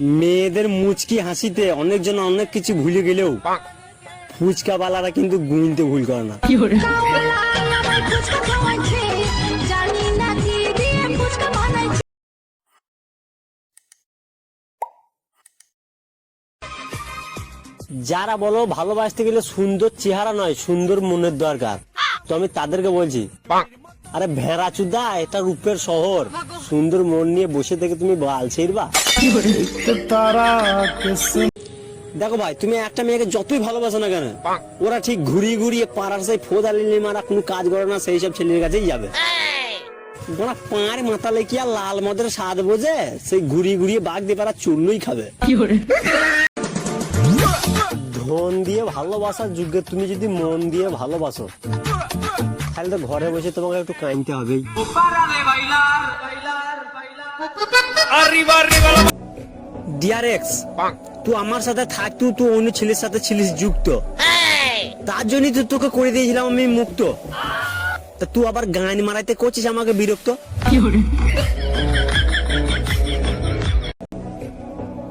মেয়েদের মুচকি হাসিতে অনেকজন অনেক কিছু ভুলে গেলেও ফুচকা বালারা কিন্তু গুনতে ভুল করে না। আমার ফুচকা খাওয়াচ্ছে জানি না কি দিয়ে ফুচকা বানাইছে যারা বলো ভালোবাসতে গেলে সুন্দর চেহারা নয় সুন্দর মনের দরকার। তো আমি তাদেরকে বলছি আরে ভেড়া চুদা, এটা রূপের শহর। সুন্দর মন নিয়ে বসে থেকে তুমি বাল দেখো ভাই, তুমি একটা মেয়েকে যতই ভালোবাসো না কেন, ওরা ঠিক ঘুরিয়ে ঘুরিয়ে পাড়ার সেই ফোদা লিলি মারা কোনো কাজ করে না, সেই সব ছেলের কাছেই যাবে। ওরা পাঁড় মাতালে কি আর লাল মদের স্বাদ বোঝে? সেই ঘুরিয়ে ঘুরিয়ে বাঘ দিয়ে পারা চুল্লুই খাবে। ধন দিয়ে ভালোবাসার যুগে তুমি যদি মন দিয়ে ভালোবাসো, তাহলে তো ঘরে বসে তোমাকে একটু কাঁদতে হবেই। ডিয়ার তুই আমার সাথে থাকতেও তুই অন্য ছেলের সাথে ছিলিস যুক্ত। তার জন্যই তো তোকে করে দিয়েছিলাম আমি মুক্ত। তা তুই আবার গান মারাইতে করছিস আমাকে বিরক্ত?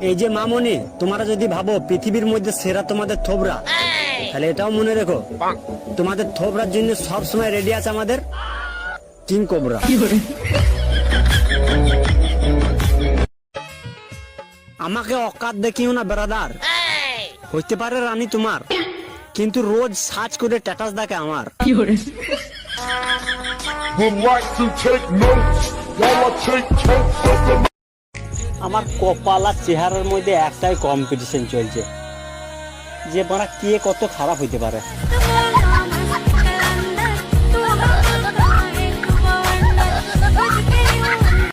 এই যে মামনি তোমরা যদি ভাবো পৃথিবীর মধ্যে সেরা তোমাদের থোবরা তাহলে এটাও মনে রেখো। তোমাদের থোবরার জন্য সব সময় রেডি আছে আমাদের কিং কোবরা আমাকে অকাত দেখিও না বেড়াদার হইতে পারে রানী তোমার কিন্তু রোজ সার্চ করে স্ট্যাটাস দেখে আমার। would like to take notes while I take totes of the আমার কপাল আর চেহারার মধ্যে একটাই কম্পিটিশন চলছে। যে মারা কে কত খারাপ হইতে পারে।